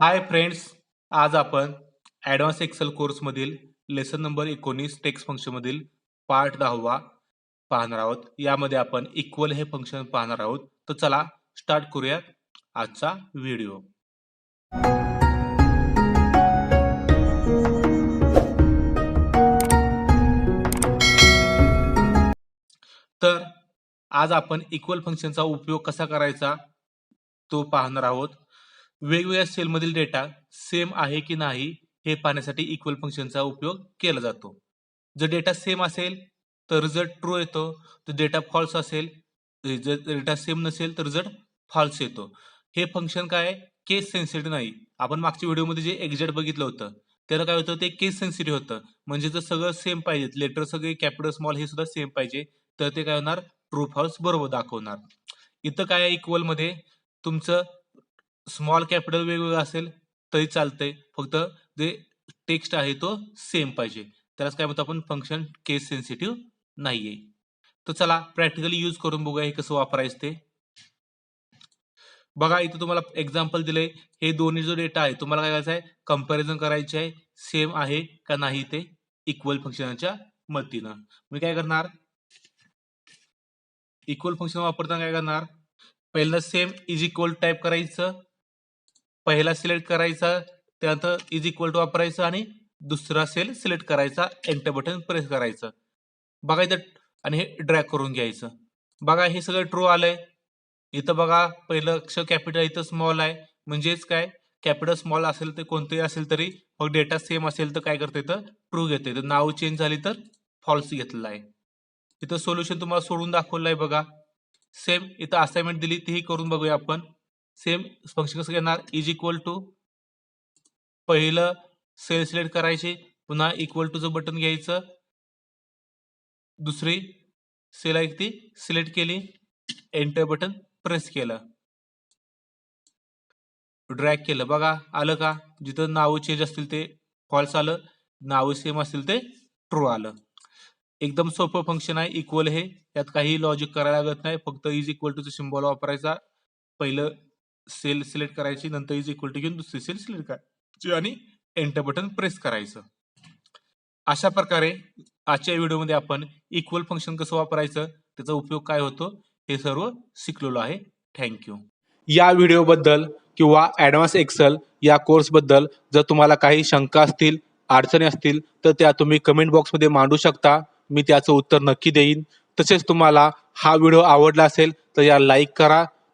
हाय friends आज आपण advance Excel कोर्समधील लेसन नंबर एकोणीस टेक्स फंक्शनमधील पार्ट दहावा पाहणार आहोत. यामध्ये आपण इक्वल हे फंक्शन पाहणार आहोत. तर चला स्टार्ट करूयात आजचा व्हिडिओ तर आज आपण इक्वल फंक्शनचा उपयोग कसा करायचा तो पाहणार आहोत. वेगवेगळ्या सेलमधील डेटा सेम आहे की नाही हे पाहण्यासाठी इक्वल फंक्शनचा उपयोग केला जातो. जर डेटा सेम असेल तर रिझल्ट ट्रू येतो. तर डेटा फॉल्स असेल जर डेटा सेम नसेल तर रिझल्ट फॉल्स येतो. हे फंक्शन काय केस सेन्सिटिव्ह नाही. आपण मागच्या व्हिडिओमध्ये जे एक्झॅक्ट बघितलं होतं त्याला काय होतं? ते केस सेन्सिटिव्ह होतं. म्हणजे जर सगळं सेम पाहिजे लेटर सगळे कॅपिटल स्मॉल हे सुद्धा सेम पाहिजे तर ते काय होणार? ट्रू फॉल्स बरोबर दाखवणार. इथं काय आहे तुमचं स्मॉल कॅपिटल वेगवेगळं असेल तरी चालतंय. फक्त जे टेक्स्ट आहे तो सेम पाहिजे. त्यालाच काय म्हणतो आपण? फंक्शन केस सेन्सिटिव्ह नाहीये. तर चला प्रॅक्टिकली यूज करून बघूया हे कसं वापरायचं ते. बघा इथं तुम्हाला एक्झाम्पल दिलंय हे दोन्ही जो डेटा आहे तुम्हाला काय करायचं आहे कंपॅरिझन करायचे आहे. सेम आहे का नाही ते इक्वल फंक्शनच्या मदतीनं. मी काय करणार? इक्वल फंक्शन वापरताना काय करणार? पहिलं सेम इज इक्वल टाईप करायचं. पहिला सिलेक्ट करायचा त्यानंतर इज इक्वल टू वापरायचं आणि दुसरा सेल सिलेक्ट करायचा एंटर बटन प्रेस करायचं. बघा इथं आणि हे ड्रॅग करून घ्यायचं. बघा हे सगळं ट्रू आलंय. इथं बघा पहिलं अक्षर कॅपिटल इथं स्मॉल आहे. म्हणजेच काय? कॅपिटल स्मॉल असेल तर कोणतंही असेल तरी मग डेटा सेम असेल तर काय करता येतं? ट्रू घेता येतं. नाव चेंज झाली तर फॉल्स घेतलेलं आहे. इथं सोल्युशन तुम्हाला सोडून दाखवलं आहे बघा. सेम इथं असाइनमेंट दिली तीही करून बघूया आपण. सेम फंक्शन कसं घेणार? इज इक्वल टू पहिलं सेल सिलेक्ट करायची पुन्हा इक्वल टूचं बटन घ्यायचं. दुसरी सेल आहे ती सिलेक्ट केली. एंटर बटन प्रेस केलं. ड्रॅग केलं. बघा आलं का? जिथं नावं चेंज असतील ते फॉल्स आलं. नावं सेम असतील ते ट्रू आलं. एकदम सोपं फंक्शन आहे. इक्वल हे. त्यात काही लॉजिक करायला लागत नाही. फक्त इज इक्वल टूचं सिम्बॉल वापरायचा. पहिलं सेल सिलेक्ट करायची नंतर इज इक्वल टू घेऊन दुसरी सेल सिलेक्ट करायची आणि एंटर बटन प्रेस करायचं. अशा प्रकारे आजच्या व्हिडिओमध्ये आपण इक्वल फंक्शन कसं वापरायचं त्याचा उपयोग काय होतो हे सर्व शिकलेलो आहे. थँक्यू या व्हिडिओबद्दल किंवा ॲडव्हान्स एक्सेल या कोर्सबद्दल जर तुम्हाला काही शंका असतील अडचणी असतील तर त्या तुम्ही कमेंट बॉक्समध्ये मांडू शकता. मी त्याचं उत्तर नक्की देईन. तसेच तुम्हाला हा व्हिडिओ आवडला असेल तर या लाईक करा.